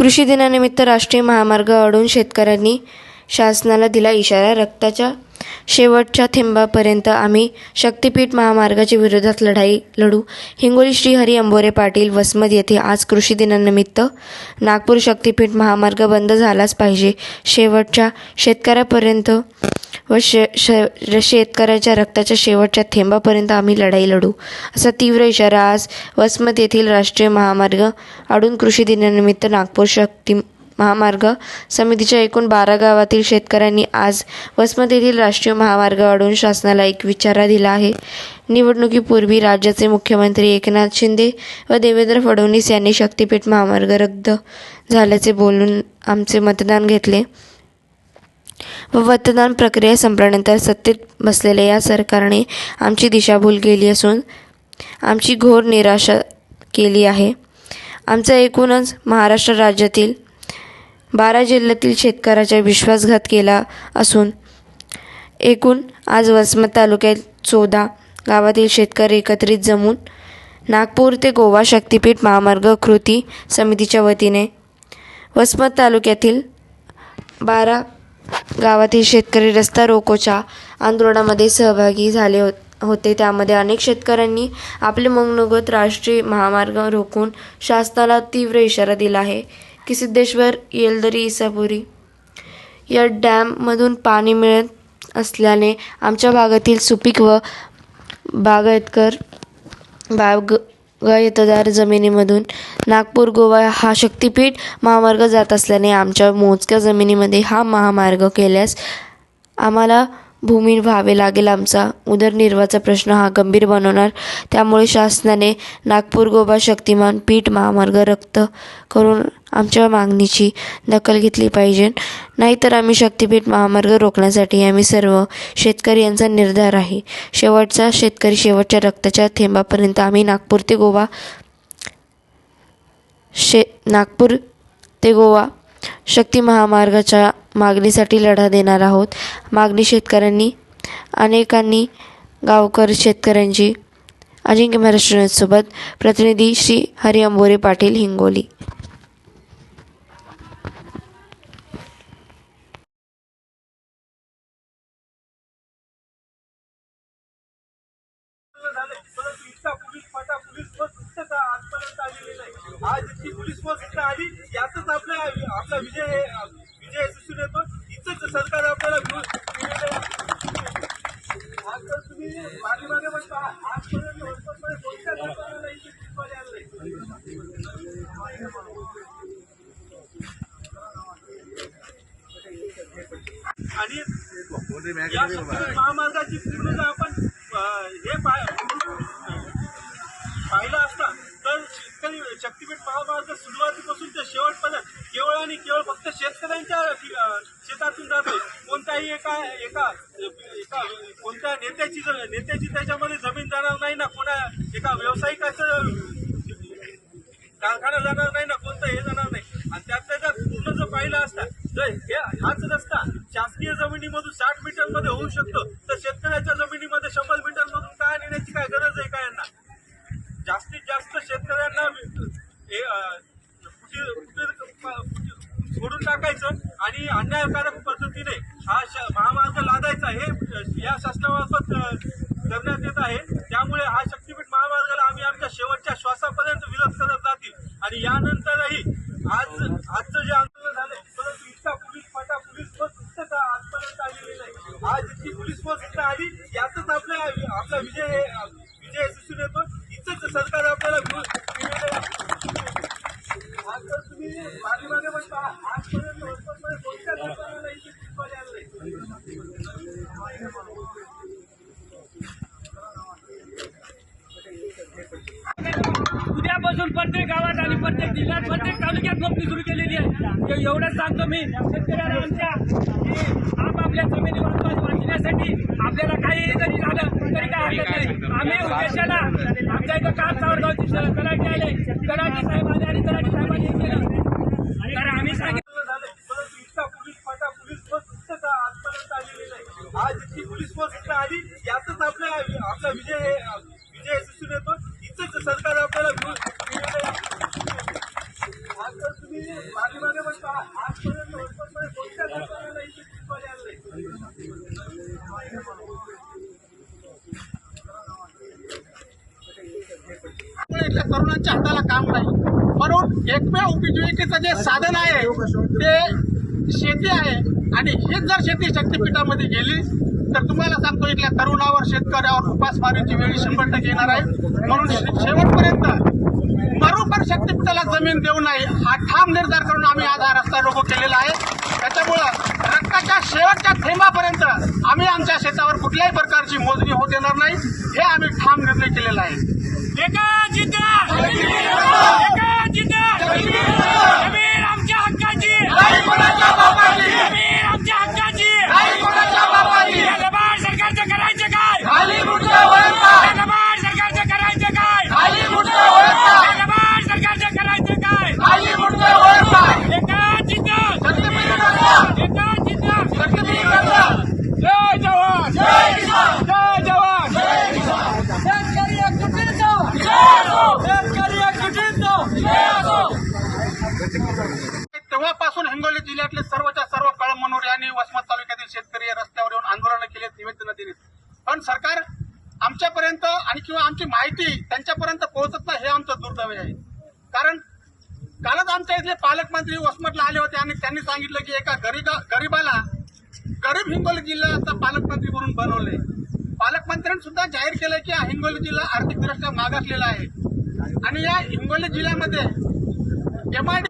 कृषी दिनानिमित्त राष्ट्रीय महामार्ग अडवून शेतकऱ्यांनी शासनाला दिला इशारा रक्ताच्या शेवटच्या थेंबापर्यंत आम्ही शक्तीपीठ महामार्गाच्या विरोधात लढाई लढू. हिंगोली श्री हरी अंबोरे पाटील वसमत येथे आज कृषी दिनानिमित्त नागपूर शक्तीपीठ महामार्ग बंद झालाच पाहिजे. शेवटच्या शेतकऱ्यापर्यंत व शे शे शेतकऱ्याच्या रक्ताच्या शेवटच्या थेंबापर्यंत आम्ही लढाई लढू. असा तीव्र इशारा आज वसमत येथील राष्ट्रीय महामार्ग अडून कृषी दिनानिमित्त नागपूर शक्ती महामार्ग समितीच्या एकूण बारा गावातील शेतकऱ्यांनी आज वसमत येथील राष्ट्रीय महामार्ग अडवून शासनाला एक विचारा दिला आहे. निवडणुकीपूर्वी राज्याचे मुख्यमंत्री एकनाथ शिंदे व देवेंद्र फडणवीस यांनी शक्तीपीठ महामार्ग रद्द झाल्याचे बोलून आमचे मतदान घेतले. व मतदान प्रक्रिया संपल्यानंतर सत्तेत बसलेल्या या सरकारने आमची दिशाभूल केली असून आमची घोर निराशा केली आहे. आमचा एकूणच महाराष्ट्र राज्यातील बारा जिल्ह्यातील शेतकऱ्याचा विश्वासघात केला असून एकूण आज वसमत तालुक्यात चौदा गावातील शेतकरी एकत्रित जमून नागपूर ते गोवा शक्तीपीठ महामार्ग कृती समितीच्या वतीने वसमत तालुक्यातील बारा गावातील शेतकरी रस्ता रोकोच्या आंदोलनामध्ये सहभागी झाले हो होते. त्यामध्ये अनेक शेतकऱ्यांनी आपले मनोगत राष्ट्रीय महामार्ग रोखून शासनाला तीव्र इशारा दिला आहे. की सिद्धेश्वर येलदरी इसापुरी. या डॅममधून पाणी मिळत असल्याने आमच्या भागातील सुपीक व बागायतकर बाग गायतदार जमिनीमधून नागपूर गोवा हा शक्तीपीठ महामार्ग जात असल्याने आमच्या मोजक्या जमिनीमध्ये हा महामार्ग केल्यास आम्हाला भूमी व्हावे लागेल आमचा. उदरनिर्वाहाचा प्रश्न हा गंभीर बनवणार. त्यामुळे शासनाने नागपूर गोवा शक्तिमान पीठ महामार्ग रक्त करून आमच्या मागणीची दखल घेतली पाहिजे. नाहीतर आम्ही शक्तीपीठ महामार्ग रोखण्यासाठी आम्ही सर्व शेतकरी यांचा निर्धार आहे. शेवटचा शेतकरी शेवटच्या रक्ताच्या थेंबापर्यंत आम्ही नागपूर ते गोवा शे नागपूर ते गोवा शक्ती महामार्गाच्या मागणीसाठी लढा देणार आहोत. मागणी शेतकऱ्यांनी अनेकांनी गावकर शेतकऱ्यांची. अजिंक्य महाराष्ट्र न्यूजसोबत प्रतिनिधी श्री हरी अंबोरे पाटील हिंगोली. आज इतकी पोलीस फोर्स इथं आली यातच आपला आपला विजय हे- विजय दिसून येतो इथंच सरकार आपल्याला विरोध- विरोध- आज तर तुम्ही पाठीमागे पण पहा आजपर्यंत वसमतमध्ये कोणत्या सरकारला इथे पोलीसवाले आले नाही. आणि या महामार्गाची पूर्ण जर आपण हे पाहिलं असता तर शेतकरी शक्तीपीठ महामार्ग सुरुवातीपासून ते शेवटपर्यंत केवळ आणि केवळ फक्त शेतकऱ्यांच्या शेतातून जातोय कोणत्याही एका एका कोणत्या नेत्याची ज- नेत्याची त्याच्यामध्ये जमीन जाणार नाही ना कोणा एका व्यावसायिकाचं कारखाना जाणार नाही ना कोणतं हे जाणार नाही. आणि त्यातल्या जर पूर्ण जर पाहिलं असता जर हे हाच रस्ता शासकीय जमिनीमधून साठ मीटरमध्ये होऊ शकतो तर शेतकऱ्याच्या जमिनीमध्ये शंभर मीटरमधून काय नेण्याची काय गरज आहे काय यांना? जास्तीत जास्त शेतकऱ्यांना हे, सोडून टाकायचं आणि अन्यायकारक पद्धतीने हा महामार्ग लादायचा हे या शासनामार्फत करण्यात येत आहे. त्यामुळे हा शक्तीपीठ महामार्गाला आम्ही आमच्या शेवटच्या श्वासापर्यंत विरोध करत जातील. आणि यानंतरही आज आजचं जे आंदोलन झालं परंतु इतका पोलीस फाटा पोलीस फोर्स इतकं आजपर्यंत आलेली नाही. आज इतकी पोलीस फोर्स इथं आली यातच आपल्या आपला विजय विजय दिसून येतो. इथंच सरकार आपल्याला विरोध- विरोध- आज तर तुम्ही पाठीमागे पण पहा आजपर्यंत वसमतमध्ये कोणत्या सरकारला इथे पोलीसवाले आले नाही. उद्यापासून प्रत्येक गावात आणि प्रत्येक जिल्ह्यात प्रत्येक तालुक्यात नोकरी सुरू केलेली आहे. एवढंच सांगतो मी. शेतकऱ्याला आमच्या आपापल्या जमिनी वाचण्यासाठी आपल्याला काही जरी झालं तरी काय हरकत नाही. आम्ही उद्देशाला आमच्या इथं काम सावरगावची स- तलाठी आले. तलाठी साहेब आले आणि तलाठी साहेबांनी केलं. तर आम्ही सांगितलं आज इतकी पोलीस फोर्स इथं आली यातच आपला आपला विजय विजय दिसून येतो. इथंच सरकार आपल्याला इथल्या तरुणांच्या हाताला काम नाही. म्हणून एकमेव उपजीविकेचं जे साधन आहे ते शेती आहे. आणि हेच जर शेती शक्तीपीठामध्ये गेली तर तुम्हाला सांगतो इथल्या तरुणावर शेतकऱ्यावर उपासमारीची वेळी शंभर टक्के येणार आहे. म्हणून शेवटपर्यंत बरोबर शक्तीपीठाला जमीन देऊ नये. हा ठाम निर्धार करून आम्ही आज हा रस्ता रोको केलेला आहे. त्याच्यामुळं रक्ताच्या शेवटच्या थेंबापर्यंत आम्ही आमच्या शेतावर कुठल्याही प्रकारची मोजणी होऊ देणार नाही. हे आम्ही ठाम निर्णय केलेला आहे एका जिद्द एका जिद्द जमीन आमच्या हक्काची जमीन आमच्या हक्काची या लबाड सरकारचं करायचं काय या लबाड सरकारचं करायचं काय या लबाड सरकारचं करायचं काय एका जिद्द एका जिद्द जय जवान जय जवान शेतकरी एकजुटीचा शेतकरी एकजुटीचा तेव्हापासून हिंगोली जिल्ह्यातले सर्वच्या सर्व कळमनुरी आणि वसमत तालुक्यातील शेतकरी रस्त्यावर येऊन आंदोलन केले निवेदन दिली पण सरकार आमच्यापर्यंत आणि किंवा आमची माहिती त्यांच्यापर्यंत पोहोचत नाही हे आमचं दुर्दैव आहे. कारण कालच आमच्या इथले पालकमंत्री वसमतला आले होते आणि त्यांनी सांगितलं की एका गरीबा गरीबाला गरीब हिंगोली जिल्ह्याचा पालकमंत्री म्हणून बनवले. पालकमंत्र्यांनी सुद्धा जाहीर केलं की हिंगोली जिल्हा आर्थिकदृष्ट्या मागासलेला आहे. आणि या हिंगोली जिल्ह्यामध्ये एमआयडी